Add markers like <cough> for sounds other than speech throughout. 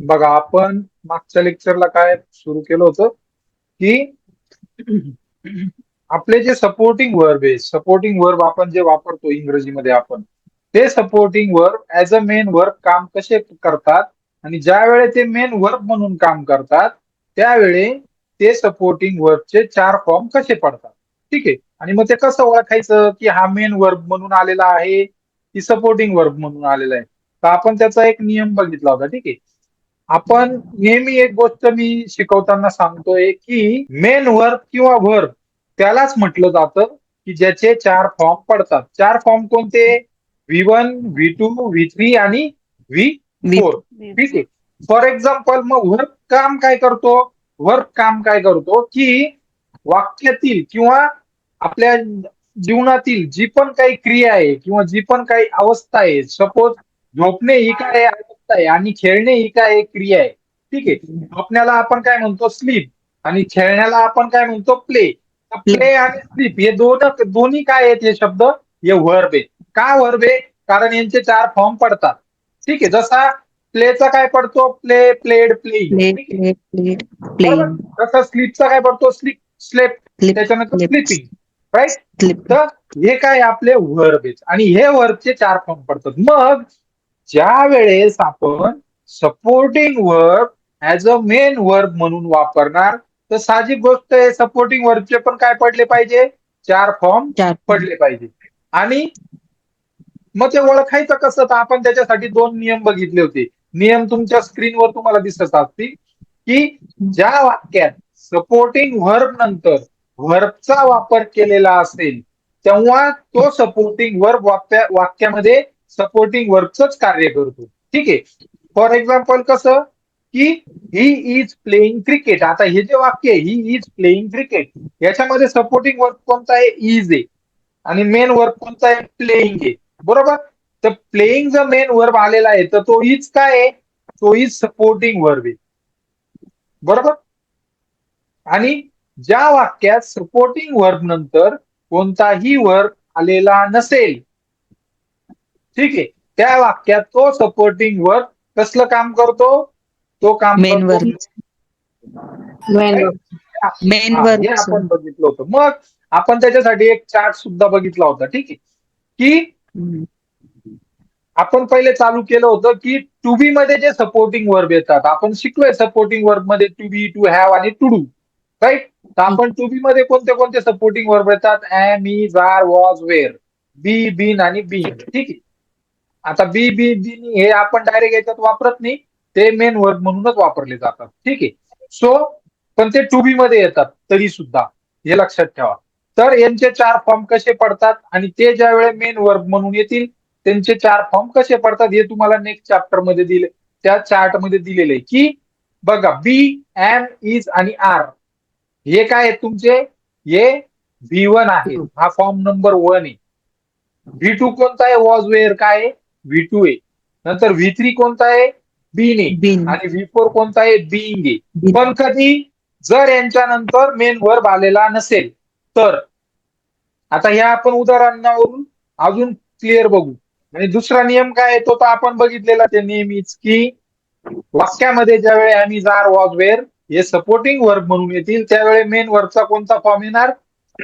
बघा आपण मागच्या लेक्चरला काय सुरू केलं होतं? की आपले जे सपोर्टिंग वर्ब आहे सपोर्टिंग वर्ब आपण जे वापरतो इंग्रजीमध्ये आपण ते supporting verb as a main verb काम कसे करतात? आणि ज्या वेळे ते मेन वर्ब म्हणून काम करतात त्यावेळी ते सपोर्टिंग वर्बचे चार फॉर्म कसे पडतात? ठीक आहे. आणि मग ते कसं ओळखायचं की हा मेन वर्ब म्हणून आलेला आहे की सपोर्टिंग वर्ब म्हणून आलेला आहे? तर आपण त्याचा एक नियम बघितला होता ठीक आहे. आपण नेहमी एक गोष्ट मी शिकवताना सांगतोय की मेन वर्ब किंवा वर्ब त्यालाच म्हटलं जातं की ज्याचे चार फॉर्म पडतात. चार फॉर्म कोणते? V one V two V three आणि व्ही फोर ठीक आहे? फॉर एक्झाम्पल मग वर्क काम काय करतो? वर्क काम काय करतो? की वाक्यातील किंवा आपल्या जीवनातील जी पण काही क्रिया आहे किंवा जी पण काही अवस्था आहे सपोज झोपणे ही काय अवस्था आहे. आणि खेळणे ही काय क्रिया आहे. ठीक आहे. झोपण्याला आपण काय म्हणतो? स्लीप आणि खेळण्याला आपण काय म्हणतो? प्ले प्ले आणि स्लीप हे दोन दोन्ही काय आहेत हे शब्द? हे वर्ब आहे का वर्ब आहे? कारण यांचे चार फॉर्म पडतात. ठीक आहे. जसा प्लेचा काय पडतो? प्ले प्लेड प्ले तसा स्लीपचा काय पडतो? स्लीप स्लेप त्याच्यानंतर. स्लीपिंग राईट तर हे काय आपले आहेत. आणि हे वर्बचे चार फॉर्म पडतात. मग ज्या वेळेस आपण supporting verb as a main verb म्हणून वापरणार तर साहजिक गोष्ट आहे सपोर्टिंग वर्बचे पण काय पडले पाहिजे? चार फॉर्म पडले पाहिजे. आणि मग ते ओळखायचं कसं? तर आपण त्याच्यासाठी दोन नियम बघितले होते. नियम तुमच्या स्क्रीनवर तुम्हाला दिसत असतील की ज्या वाक्यात सपोर्टिंग व्हर्ब नंतर व्हर्बचा वापर केलेला असेल तेव्हा तो सपोर्टिंग वर्ब वाक्या वाक्यामध्ये सपोर्टिंग वर्कच कार्य करतो. ठीक आहे? फॉर एक्झाम्पल कसं? की ही इज प्लेइंग क्रिकेट आता हे जे वाक्य आहे ही इज प्लेईंग क्रिकेट याच्यामध्ये सपोर्टिंग वर्क कोणता आहे? इज आहे. आणि मेन वर्क कोणता आहे? प्लेईंग आहे. बरोबर? तर प्लेइंग जर मेन वर्ब आलेला आहे तर तो इज काय आहे? तो इज सपोर्टिंग वर्ब आहे. बरोबर? आणि ज्या वाक्यात सपोर्टिंग वर्ब नंतर कोणताही वर्ब आलेला नसेल ठीक? आहे त्या वाक्यात तो सपोर्टिंग वर्ब कसलं काम करतो? तो काम मेन करतो वर्ब मेन वर्ब हे. आपण बघितलं होतं. मग आपण त्याच्यासाठी एक चार्ट सुद्धा बघितला होता ठीक? आहे की आपण पहिले चालू केलं होतं की टू बी मध्ये जे सपोर्टिंग वर्ब येतात आपण शिकलोय सपोर्टिंग वर्बमध्ये टू बी टू हॅव आणि टू डू राईट तर आपण टू बी मध्ये कोणते कोणते सपोर्टिंग वर्ब येतात? Am is are was were be been आणि बीन ठीक? आहे आता बी बी बी हे आपण डायरेक्ट याच्यात वापरत नाही. ते मेन वर्ब म्हणूनच वापरले जातात. ठीक आहे? सो पण ते टू बी मध्ये येतात. तरी सुद्धा. हे लक्षात ठेवा. तर यांचे चार फॉर्म कसे पडतात? आणि ते ज्या वेळे मेन वर्ब म्हणून येतील त्यांचे चार फॉर्म कसे पडतात? हे तुम्हाला नेक्स्ट चॅप्टरमध्ये दिले त्या चार्टमध्ये दिलेले आहे की बघा बी एम इज आणि आर हे काय आहेत तुमचे? हे व्ही वन आहे. हा फॉर्म नंबर वन आहे. व्ही टू कोणता आहे? वॉज वेअर काय आहे? व्ही टू आहे नंतर व्ही थ्री कोणता आहे? बीन बिन आणि व्ही फोर कोणता आहे? बिईंग आहे पण कधी जर यांच्यानंतर मेन वर्ब आलेला नसेल तर आता ह्या आपण उदाहरणावरून अजून क्लिअर बघू. आणि दुसरा नियम काय आहे? तो तर आपण बघितलेला ते नेहमीच की वाक्यामध्ये ज्यावेळी आम्ही जार वॉज वेअर हे सपोर्टिंग वर्ब म्हणून येतील त्यावेळी मेन वर्बचा कोणता फॉर्म येणार?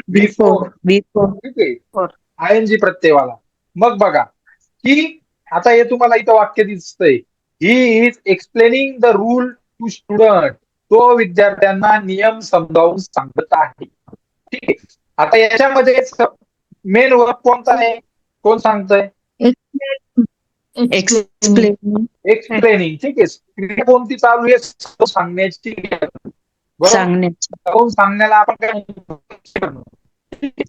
बिफोर बिफोर ठीक आहे. आय एन जी प्रत्ययवाला मग बघा की आता हे तुम्हाला इथं वाक्य दिसतंय. He is explaining the rule to student तो विद्यार्थ्यांना नियम समजावून सांगत आहे. ठीक आहे. आता याच्यामध्ये मेन वर्क कोणता आहे? कोण सांगतंय? एक्सप्लेन एक्सप्लेनिंग ठीक आहे. क्रिया कोणती चालू आहे? सांगण्याची. बरोबर? सांगण्याला आपण काय?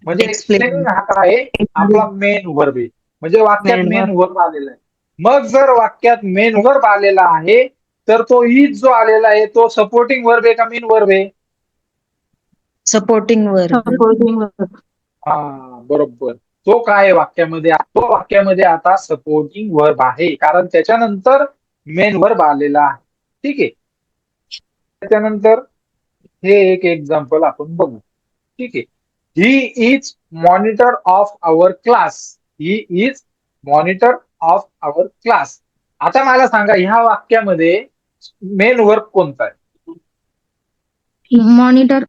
म्हणजे. एक्सप्लेनिंग हा काय आहे? आपला मेन वर्ब आहे. म्हणजे वाक्यात मेन वर्ब आलेला आहे. मग जर वाक्यात मेन वर्ब आलेला आहे तर तो इज जो आलेला आहे तो सपोर्टिंग वर्ब आहे का मेन वर्ब आहे? सपोर्टिंग वर हा बरोबर. तो काय आहे वाक्यामध्ये? तो वाक्यामध्ये आता सपोर्टिंग वर्ब आहे. कारण त्याच्यानंतर मेन वर्ब आलेला आहे. ठीक आहे? त्याच्यानंतर हे एक एक्झाम्पल आपण बघू. ठीक आहे? He is monitor of our class he is monitor of our class आता मला सांगा ह्या वाक्यामध्ये मेन वर्ब कोणता आहे? मॉनिटर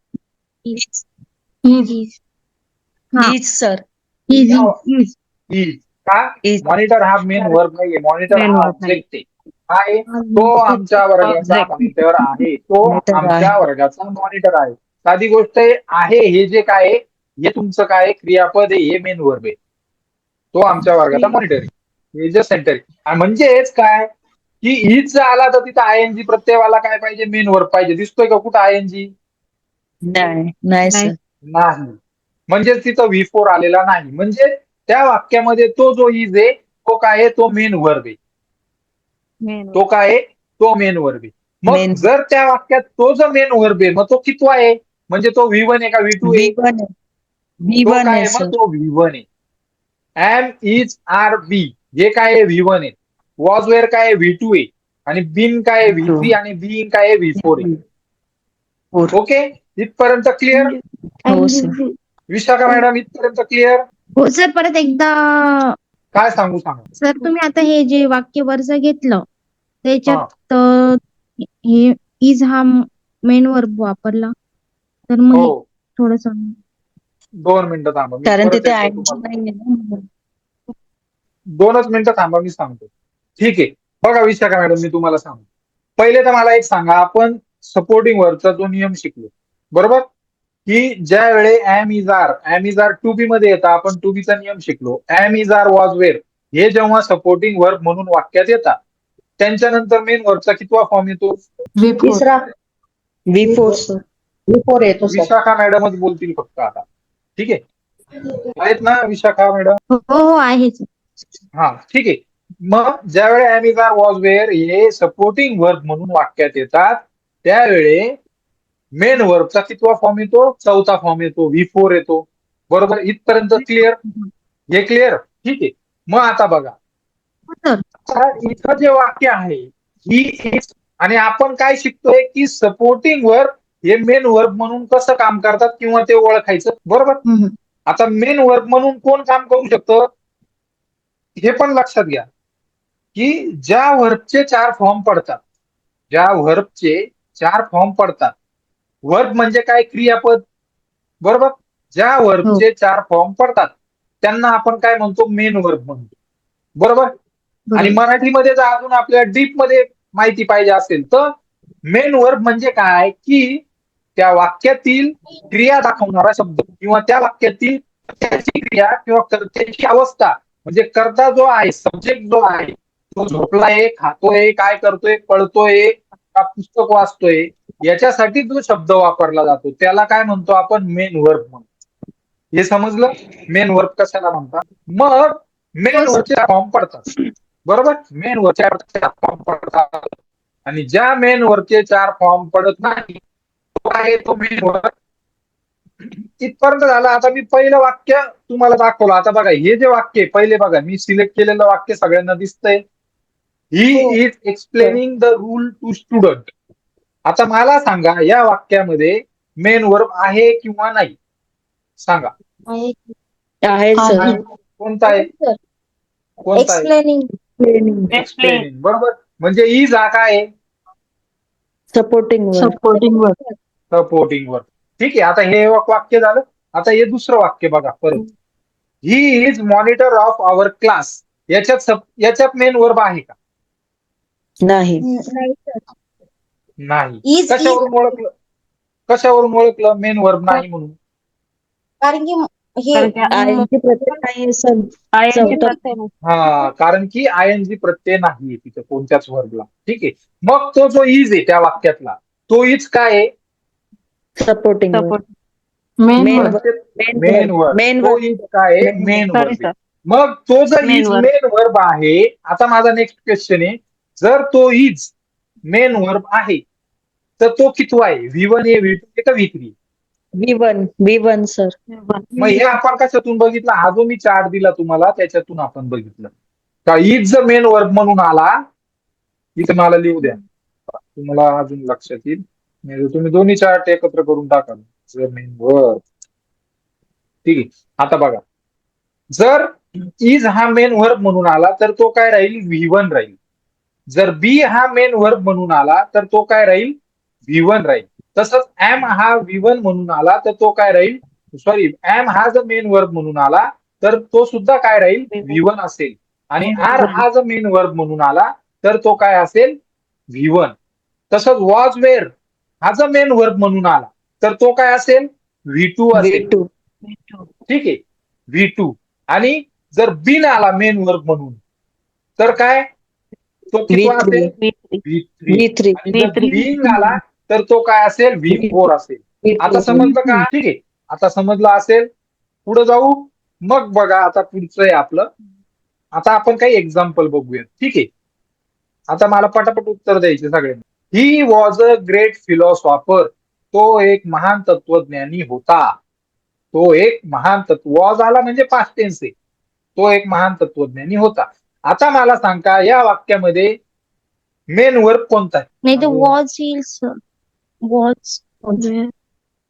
हा. सर इज इज इज का? मॉनिटर हा मेन वर्ब नाहीये. मॉनिटर हा. ऑब्जेक्ट आहे. काय तो आमच्या वर्गाचा. मॉनिटर आहे. तो Monitor आमच्या. वर्गाचा मॉनिटर आहे. साधी गोष्ट आहे हे जे काय हे तुमचं काय क्रियापद आहे हे मेन वर्ब आहे. तो आमच्या वर्गाचा मॉनिटर आहे हे जे सेंटर आहे म्हणजेच काय? की इज आला तर तिथं आय एन जी प्रत्ययवाला काय पाहिजे? मेन वर्ब पाहिजे. दिसतोय का कुठं आय एन जी नाही म्हणजेच तिथं व्ही फोर आलेला नाही. म्हणजे त्या वाक्यामध्ये तो जो इज आहे तो काय आहे? तो मेन वर्ब आहे. तो काय आहे? तो मेन वर्ब आहे. मग. जर त्या वाक्यात तो जो मेन वर्ब आहे मग तो कितवा आहे? म्हणजे तो व्ही वन आहे का व्ही टू आहे? बी वन आहे. मग? तो व्ही वन आहे. एम इज आर बी हे काय आहे व्ही वन आहे. वॉज वेअर काय आहे व्ही टू आहे. आणि बिन काय आहे व्ही थ्री आणि बीइंग काय आहे व्ही फोर आहे. ओके इथपर्यंत क्लिअर हो सर विशाखा मॅडम इथपर्यंत क्लिअर हो सर परत एकदा काय सांगू सांगा? सर तुम्ही आता हे जे वाक्य वरचं घेतलं त्याच्यात हे. इज हा मेन वर्ब वापरला. तर मग हो थोडस दोन मिनिटं थांबा मी कारण तिथे दोनच मिनिटं थांबा मी सांगतो. ठीक आहे. बघा विशाखा मॅडम मी तुम्हाला सांगतो. पहिले तर मला एक सांगा आपण सपोर्टिंग वर्कचा जो नियम शिकलो बरोबर? की ज्या वेळे am is are am is are to be मध्ये येतं आपण टू बीचा नियम शिकलो. Am is are was were हे जेव्हा सपोर्टिंग वर्क म्हणून वाक्यात येतात त्यांच्यानंतर मेन वर्कचा कितवा फॉर्म येतो? तिसरा. विशाखा मॅडमच बोलतील फक्त आता. ठीक आहे? आहेत ना विशाखा मॅडम हो हो आहेच हा ठीक आहे. मग ज्यावेळी आर वॉज वेअर हे सपोर्टिंग वर्ब म्हणून वाक्यात येतात त्यावेळे मेन वर्बचा कितवा फॉर्म येतो? चौथा फॉर्म येतो व्ही फोर येतो. बरोबर? इथपर्यंत क्लिअर हे क्लिअर ठीक आहे. मग आता बघा. इथं जे वाक्य आहे ही आणि आपण काय शिकतोय की सपोर्टिंग वर्ब हे मेन वर्ब म्हणून कसं काम करतात किंवा ते ओळखायचं? बरोबर. आता मेन वर्ब म्हणून कोण काम करू शकतं? हे पण लक्षात घ्या. की ज्या वर्बचे चार फॉर्म पडतात ज्या वर्बचे चार फॉर्म पडतात वर्ब म्हणजे काय क्रियापद? बरोबर? ज्या वर्बचे चार फॉर्म पडतात त्यांना आपण काय म्हणतो? मेन वर्ब म्हणतो. बरोबर? आणि मराठीमध्ये जर अजून आपल्याला डीपमध्ये माहिती पाहिजे असेल तर मेन वर्ब म्हणजे काय? की त्या वाक्यातील क्रिया दाखवणारा शब्द किंवा त्या वाक्यातील त्याची क्रिया किंवा कर्त्याची अवस्था म्हणजे कर्ता जो आहे सब्जेक्ट जो आहे तो झोपलाय खातोय काय करतोय पळतोय का पुस्तक वाचतोय याच्यासाठी जो शब्द वापरला जातो त्याला काय म्हणतो आपण? मेन वर्ब म्हणतो. हे समजलं? मेन वर्ब कशाला म्हणतात? मग मेन वर्बचे फॉर्म पडतात. बरोबर? मेन वरच्या फॉर्म पडतात. आणि ज्या मेन वरचे चार फॉर्म पडत नाही आहे तो वर इथपर्यंत झालं. आता मी पहिलं वाक्य तुम्हाला दाखवलं. आता बघा हे जे वाक्य आहे, पहिले बघा मी सिलेक्ट केलेलं वाक्य सगळ्यांना दिसतंय. He. Is explaining the rule to student आता मला सांगा या वाक्यामध्ये मेन वर्ब आहे किंवा नाही? सांगा. आहे. सर कोणता आहे? कोणता एक्सप्लेनिंग एक्सप्लेनिंग बरोबर. म्हणजे इज हा काय आहे. Supporting were supporting work supporting work ठीक आहे आता हे एक वाक्य झालं. आता हे दुसरं वाक्य बघा परत. He is monitor of our class याच्यात सप- याच्यात मेन वर्ब आहे का? नाही. नाही. कशावरून ओळखलं? कशावरून ओळखलं मेन वर्ब नाही म्हणून? कारण की हे हा कारण की आय एन जी प्रत्यय नाहीये तिथं कोणत्याच वर्बला ठीक आहे. मग तो जो इज आहे त्या वाक्यातला तो इज काय आहे? सपोर्टिंग मेन मेन काय मेन वर्ब. मग तो जर इज. मेन वर्ब आहे आता माझा नेक्स्ट क्वेश्चन आहे. जर तो इज मेन वर्ब आहे तर तो कितवा आहे? व्ही वन आहे व्ही टू का V three B one B one sir मग हे आपण कशातून बघितलं? हा जो मी चार्ट दिला तुम्हाला त्याच्यातून आपण बघितलं. का इज ज मेन वर्ब म्हणून आला इथं मला लिहू द्या. तुम्हाला अजून लक्षात येईल. म्हणजे तुम्ही दोन्ही चार्ट एकत्र करून टाकाल मेन ठीक आहे. आता बघा. जर इज हा मेन वर्ब म्हणून आला तर तो काय राहील? व्ही वन राहील. जर बी हा मेन वर्ब म्हणून आला तर तो काय राहील? व्ही वन राहील. तसंच एम हा व्ही वन म्हणून आला तर तो काय राहील? सॉरी एम हा जर मेन वर्ब म्हणून आला तर तो सुद्धा काय राहील? व्ही वन असेल. आणि आर हा जर मेन वर्ब म्हणून आला तर तो काय असेल? व्ही वन तसंच वॉज वेअर हा जर मेन वर्ब म्हणून आला. तर तो काय असेल? व्ही टू असेल. ठीक आहे. व्ही टू आणि जर बिन आला मेन वर्ब म्हणून तर काय? तो किती V3. असेल? व्ही थ्री व्ही थ्री आणि जर बिंग आला तर तो काय असेल? व्ही फोर असेल. आता समजलं का? ठीक आहे. आता समजलं असेल? पुढे जाऊ. मग बघा आता पुढचं आहे आपलं. आता आपण काही एक्झाम्पल बघूया ठीक आहे. आता मला पटापट उत्तर द्यायचे सगळ्यांनी. He was a great philosopher तो एक महान तत्वज्ञानी होता. तो एक महान तत्व वॉज आला म्हणजे पास्ट टेन्स आहे. तो एक महान तत्वज्ञानी होता. आता मला सांगा या वाक्यामध्ये मेन वर्क कोणता आहे? नाही तर? वॉज येईल सर वॉज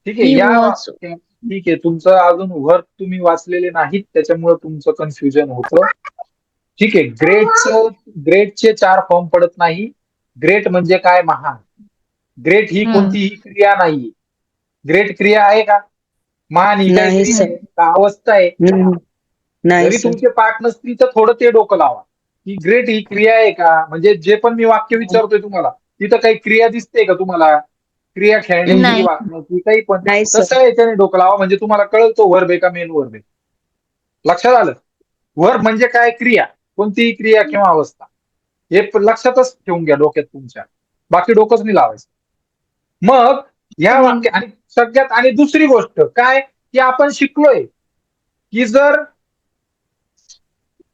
ठीक आहे या. वाक्या- ठीक आहे तुमचं अजून वर्क तुम्ही वाचलेले नाहीत त्याच्यामुळे तुमचं कन्फ्युजन होतं. ठीक आहे ग्रेटचं ग्रेटचे चार फॉर्म पडत नाही. ग्रेट म्हणजे काय महान? ग्रेट ही. कोणतीही क्रिया नाही ग्रेट क्रिया आहे का? महान ही? का अवस्था आहे. जरी तुमचे पाठ नसतील तर थोडं ते डोकं लावा. की ग्रेट ही क्रिया आहे का? म्हणजे जे पण मी वाक्य विचारतोय तुम्हाला तिथं काही क्रिया दिसते का तुम्हाला? क्रिया खेळण्याची काही पण. तसं याच्याने डोकं लावा. म्हणजे तुम्हाला कळतो वर्ब आहे का मेन वर्ब आहे. लक्षात आलं? वर्ब म्हणजे काय? क्रिया. कोणतीही क्रिया किंवा अवस्था. हे लक्षातच ठेवून घ्या डोक्यात तुमच्या. बाकी डोकंच नाही लावायचं. मग या वाक्य आणि सगळ्यात आणि दुसरी गोष्ट काय? की आपण शिकलोय की जर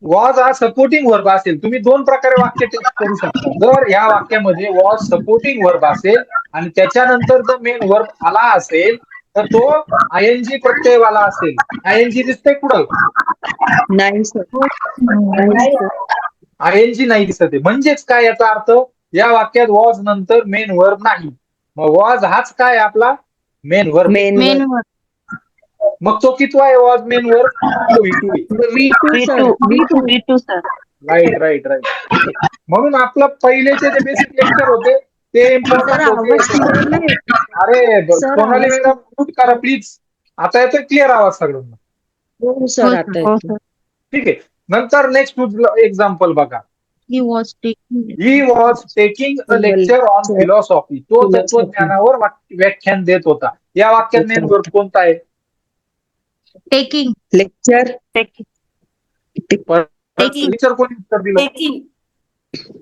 वॉज हा सपोर्टिंग वर्ब असेल तुम्ही दोन प्रकारे वाक्य टेस्ट करू शकता. जर या वाक्यामध्ये वॉज सपोर्टिंग वर्ब असेल आणि त्याच्यानंतर जर मेन वर्ब आला असेल तर तो आय एन जी प्रत्ययवाला असेल. आय एन जी दिसतंय कुठं? नाही सर नाही सर आय एन जी नाही दिसत आहे. म्हणजेच काय याचा अर्थ या वाक्यात वॉज नंतर मेन वर्ब नाही. मग वॉज हाच काय आपला? Main verb. मेन मेन वर मग तो कितवा आहे was main verb? Sir right right right म्हणून आपलं पहिलेचे जे बेसिक लेक्चर होते ते. अरे सोनाली आवाज- मॅडम म्यूट करा प्लीज आता येतोय क्लिअर आवाज सगळ्यांना. हो सर आता हो. सर. ठीक आहे. नंतर नेक्स्ट एक्झाम्पल बघा. He was taking he was taking a lecture on philosophy तो. तत्वज्ञानावर व्याख्यान देत होता. या वाक्यात मेन वर्ड कोणता आहे? Taking lecture Taking. लेक्चर कोणी उत्तर दिलं?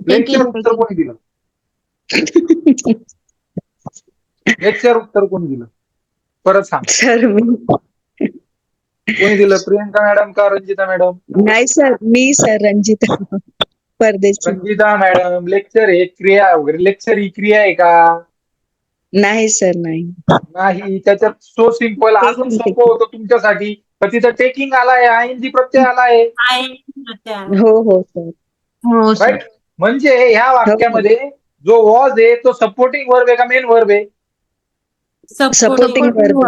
लेक्चर. उत्तर कोणी दिलं? <laughs> लेक्चर उत्तर कोणी दिलं? परत सांग. सर मी कोणी दिलं? प्रियंका मॅडम का रंजिता मॅडम? नाही सर मी sir Ranjita. Pardeshi. Ranjita madam lecture हे क्रिया वगैरे. लेक्चर ही क्रिया आहे का? नाही सर नाही. नाही त्याच्यात सो सिंपल अजून सोपं होतं तुमच्यासाठी. पण तिथं टेकिंग आलाय आय एन जी प्रत्यय आलाय. हो हो सर. हो सर. राईट म्हणजे ह्या वाक्यामध्ये जो वॉज आहे तो सपोर्टिंग वर्ब आहे का मेन वर्ब आहे? Supporting verb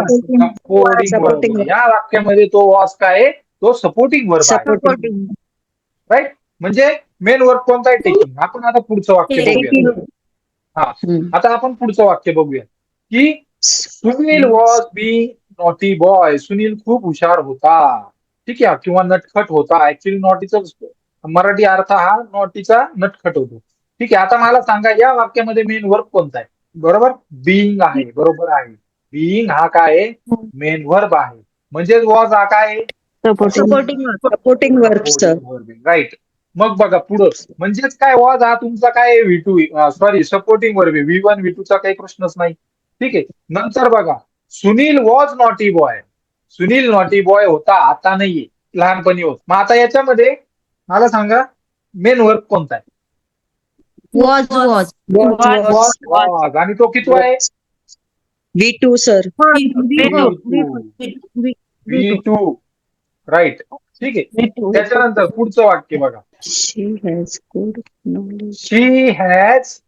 supporting. या वाक्यामध्ये तो वॉज काय आहे तो सपोर्टिंग वर्ब राईट म्हणजे मेन वर्ब कोणता आहे? टेकिंग आपण आता पुढचं वाक्य बघूया. हा. आता आपण पुढचं वाक्य बघूया. की Sunil was be naughty boy Sunil खूप हुशार होता. ठीक आहे? किंवा नटखट होता. ऍक्च्युली नॉटीचा मराठी अर्थ हा नॉटीचा नटखट होतो. ठीक आहे? आता मला सांगा या वाक्यामध्ये मेन वर्ब कोणता आहे? बरोबर? बिईंग आहे बरोबर आहे. बिईंग हा काय आहे? मेन वर्ब आहे. म्हणजेच वॉज हा काय आहे? Supporting were supporting verb sir right मग बघा पुढं. म्हणजेच काय वॉज हा तुमचा काय V two sorry supporting verb आहे. व्ही वन व्ही टू चा काही प्रश्नच नाही. ठीक आहे. नंतर बघा. Sunil was naughty boy Sunil naughty boy होता आता नाहीये. लहानपणी होत. मग आता याच्यामध्ये मला सांगा मेन वर्क कोणता आहे? वॉज वॉज वॉज वॉज आणि तो किती आहे? V two sir V two right ठीक आहे. त्याच्यानंतर पुढचं वाक्य बघा. She has good knowledge she has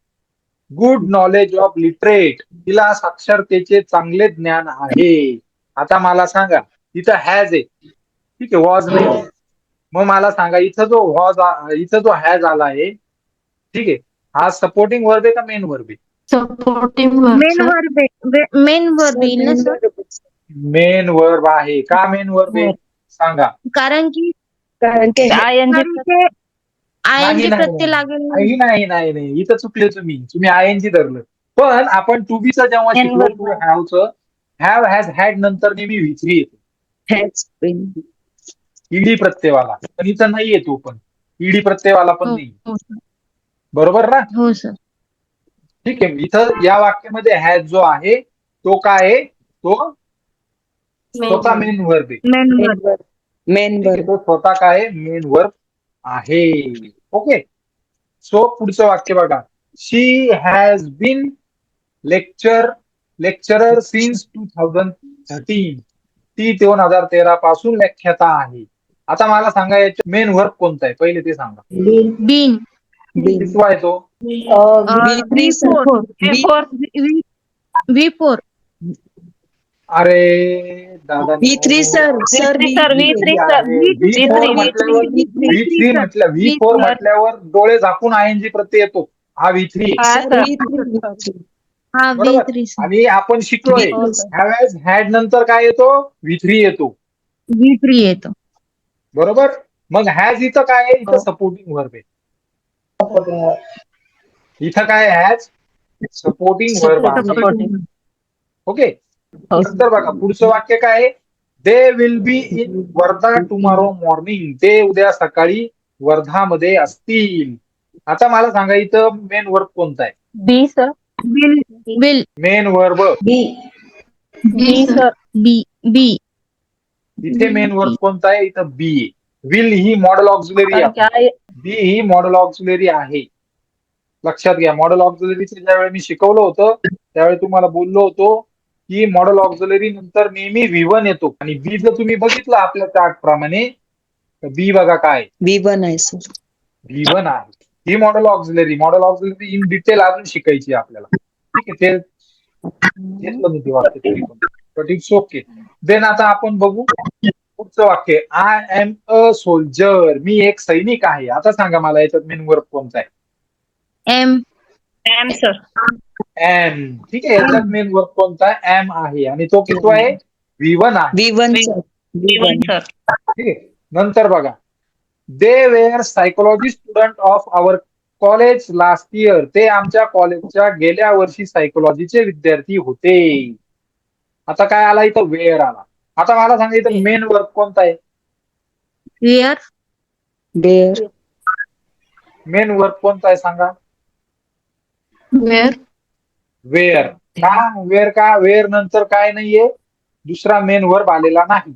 good knowledge of literate तिला साक्षरतेचे चांगले ज्ञान आहे. आता मला सांगा इथं हॅज आहे. ठीक आहे वॉज नाही. मग मला सांगा इथं जो वॉज इथं जो हॅज आला आहे ठीक आहे हा सपोर्टिंग वर्ब आहे का मेन वर्ब आहे? Supporting main verb main verb येईल ना सर मेन वर्ब आहे. का मेन वर्ब आहे? सांगा. कारण की कारण की आयएनजी नाही, नाही, प्रत्यय लागेल ना. नाही नाही नाही नाही. इथं चुकले तुम्ही. तुम्ही आय एन जी धरलं. पण आपण टू बीचं जेव्हा N शिकलो verb. टू हॅवचं हॅव हॅज हॅड नंतर नेहमी विथरी येतो. ईडी प्रत्ययवाला. पण इथं नाही येतो पण. ईडी प्रत्ययवाला पण हो, नाही हो सर. बरोबर ना? हो सर. ठीक आहे इथं या वाक्यामध्ये हॅज जो आहे तो काय आहे? तो स्वतः मेन वर्ब आहे. मेन वर्ब मेन ठीक आहे, वर्ब तो स्वतः काय आहे? मेन वर्ब आहे. ओके सो पुढचं वाक्य बघा. She has been lecture lecturer since two thousand thirteen ती दोन हजार तेरा पासून व्याख्याता आहे. आता मला सांगा याच्या मेन वर्ब कोणता आहे? पहिले ते सांगा. बीन व्ही फोर अरे दादा B three sir sir V3 sir, V3 sir, V four म्हटल्यावर व्ही थ्री म्हटलं व्ही फोर म्हटल्यावर डोळे झाकून आयएनजी प्रत्यय येतो. हा व्ही थ्री हा हा व्ही. थ्री आणि आपण शिकलोय. हो, हॅज हॅड नंतर काय येतो? व्ही थ्री येतो. व्ही थ्री येतो. बरोबर? मग हॅज इथं काय आहे? इथं सपोर्टिंग वर्ब आहे. इथं काय हॅज सपोर्टिंग वर्ब आहे. ओके नंतर बघा पुढचं वाक्य काय आहे? They will be in Wardha tomorrow morning ते उद्या सकाळी वर्धामध्ये असतील. आता मला सांगा इथं मेन वर्ब कोणता आहे? Be sir will main verb be be sir be be इथे मेन वर्ब कोणता आहे? इथं बी विल ही मॉडेल ऑक्झिलरी बी ही मॉडेल ऑक्झिलरी आहे. लक्षात घ्या मॉडेल ऑक्झिलरीचे ज्यावेळी मी शिकवलं होतं त्यावेळी तुम्हाला बोललो होतो की मॉडेल ऑक्झिलरी नंतर नेहमी व्ही वन येतो. आणि बी जर तुम्ही बघितलं आपल्या चार्ट प्रमाणे तर बी बघा काय? बी वन आहे सर व्ही वन आहे. ही modal auxiliary modal auxiliary in detail अजून शिकायची आपल्याला. ठीक आहे ते घेतलं मी ते वाक्य तरी पण बट इट्स ओके देन आता आपण बघू. पुढचं वाक्य आय एम अ सोल्जर मी एक सैनिक आहे. आता सांगा मला याच्यात मेन वर्ब कोणता आहे? एम एम सर एम ठीक आहे. याच्यात मेन वर्ब कोणता आहे? एम आहे. आणि तो किती आहे? व्ही वन आहे. सर ठीक आहे. नंतर बघा. They were psychology student of our college last year ते आमच्या कॉलेजच्या गेल्या वर्षी सायकोलॉजीचे विद्यार्थी होते. आता काय आला इथं? वेअर आला. आता मला सांगा इथं मेन वर्क कोणता आहे? वेअर मेन वर्क कोणता आहे सांगा? वेअर वेअर का? वेअर का? वेअर नंतर काय नाहीये? दुसरा मेन वर्ब आलेला नाही.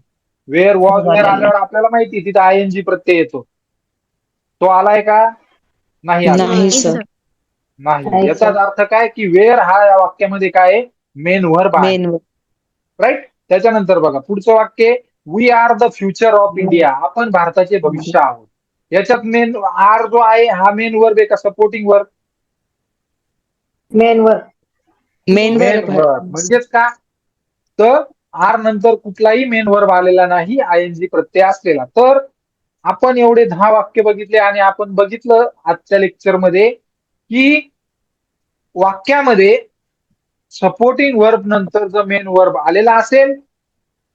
वेअर वॉज वेअर आल्यावर आपल्याला माहिती तिथं आय एन जी प्रत्यय येतो. तो आलाय का? नाही आला. नाही याचाच. अर्थ काय? की वेअर हा या वाक्यामध्ये काय आहे? मेन वर्ब आहे. मेन राईट त्याच्यानंतर बघा पुढचं वाक्य we are the future of India आपण भारताचे भविष्य आहोत. याच्यात मेन आर जो आहे हा मेन वर्ब आहे का supporting verb main verb main verb म्हणजेच का? तर आर नंतर कुठलाही मेन वर्ब आलेला नाही आय एन जी प्रत्यय असलेला. तर आपण एवढे दहा वाक्य बघितले आणि आपण बघितलं आजच्या लेक्चरमध्ये की वाक्यामध्ये सपोर्टिंग वर्ब नंतर जर मेन वर्ब आलेला असेल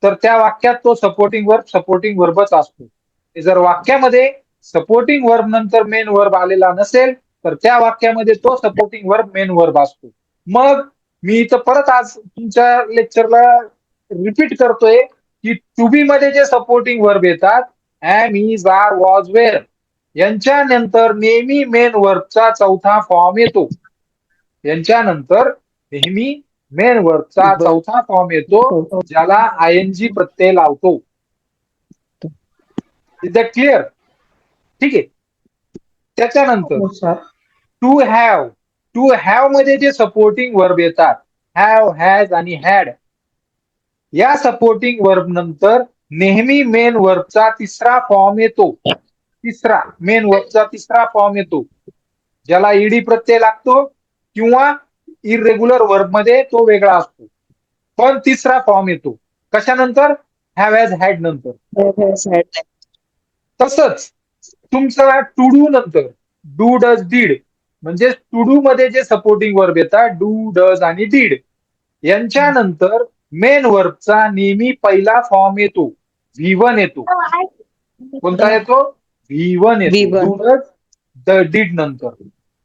तर त्या वाक्यात तो सपोर्टिंग वर्ब सपोर्टिंग वर्बच असतो. जर वाक्यामध्ये सपोर्टिंग वर्ब नंतर मेन वर्ब आलेला नसेल तर त्या वाक्यामध्ये तो सपोर्टिंग वर्ब मेन वर्ब असतो. मग मी इथं परत आज तुमच्या लेक्चरला रिपीट करतोय की टू बी मध्ये जे सपोर्टिंग वर्ब येतात am is are was were यांच्या नंतर नेहमी मेन वर्बचा चौथा फॉर्म येतो. यांच्या नंतर नेहमी मेन वर्बचा चौथा फॉर्म येतो ज्याला आय एन जी प्रत्यय लावतो. इज दॅट क्लिअर ठीक आहे. त्याच्यानंतर टू हॅव टू हॅवमध्ये जे सपोर्टिंग वर्ब येतात हॅव हॅज आणि हॅड या सपोर्टिंग वर्ब नंतर नेहमी मेन वर्बचा तिसरा फॉर्म येतो. तिसरा मेन वर्बचा तिसरा फॉर्म येतो. ज्याला ईडी प्रत्यय लागतो किंवा इरेग्युलर वर्बमध्ये तो वेगळा असतो. पण तिसरा फॉर्म येतो. कशानंतर? हॅव हॅज हॅड नंतर. तसंच तुमचा टू डू नंतर. डू डज डीड म्हणजे टू डू मध्ये जे सपोर्टिंग वर्ब येतात डू डज आणि डीड यांच्यानंतर मेन वर्बचा नेहमी पहिला फॉर्म येतो. व्ही वन येतो. कोणता येतो? व्ही वन येतो. V1. Do does the did नंतर.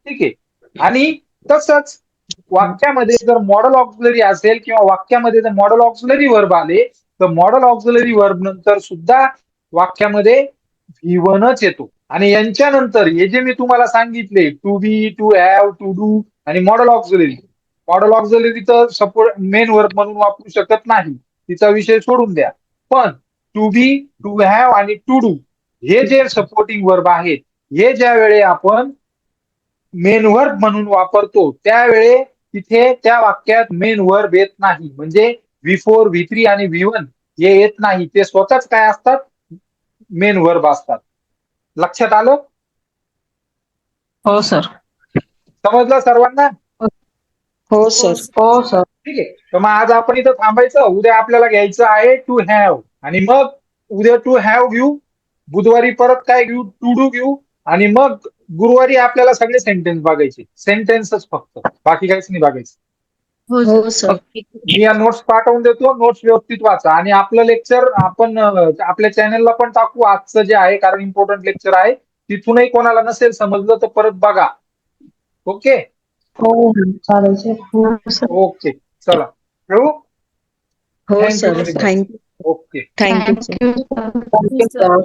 ठीक आहे. आणि तसंच वाक्यामध्ये जर मॉडल ऑक्झुलरी असेल किंवा वाक्यामध्ये जर मॉडल ऑक्झुलरी वर्ब आले तर मॉडल ऑक्झुलरी वर्ब नंतर सुद्धा वाक्यामध्ये व्हीवनच येतो. आणि यांच्यानंतर हे जे मी तुम्हाला सांगितले to be to have to do आणि मॉडल ऑक्झुलरी मॉडल ऑक्झुलरी तर सपोर्ट मेन वर्ब म्हणून वापरू शकत नाही. तिचा विषय सोडून द्या. पण टू बी टू हॅव आणि टू डू हे जे सपोर्टिंग वर्ब आहेत हे ज्या वेळे आपण मेन वर्ब म्हणून वापरतो त्यावेळे तिथे त्या वाक्यात मेन वर्ब येत नाही. म्हणजे व्ही फोर व्ही थ्री आणि व्ही वन हे येत नाही. ते स्वतःच काय असतात? मेन वर्ब असतात. लक्षात आलं? हो सर समजलं सर्वांना? हो सर हो सर ठीक आहे. तर मग आज आपण इथं थांबायचं. उद्या आपल्याला घ्यायचं आहे टू हॅव आणि मग उद्या टू हॅव घेऊ बुधवारी परत काय घेऊ? टू डू घेऊ. आणि मग गुरुवारी आपल्याला सगळे सेंटेन्स बघायचे. सेंटेन्सच फक्त. बाकी काहीच नाही बघायचं. हो सर. हो मी या नोट्स पाठवून देतो. नोट्स व्यवस्थित वाचा. आणि आपलं लेक्चर आपण आपल्या चॅनलला पण टाकू. आजचं जे आहे कारण इम्पॉर्टंट लेक्चर आहे तिथूनही कोणाला नसेल समजलं तर परत बघा. ओके? हो ओके. चला. ठेवू? हो sir. Thank you okay. Thank you thank you thank you sir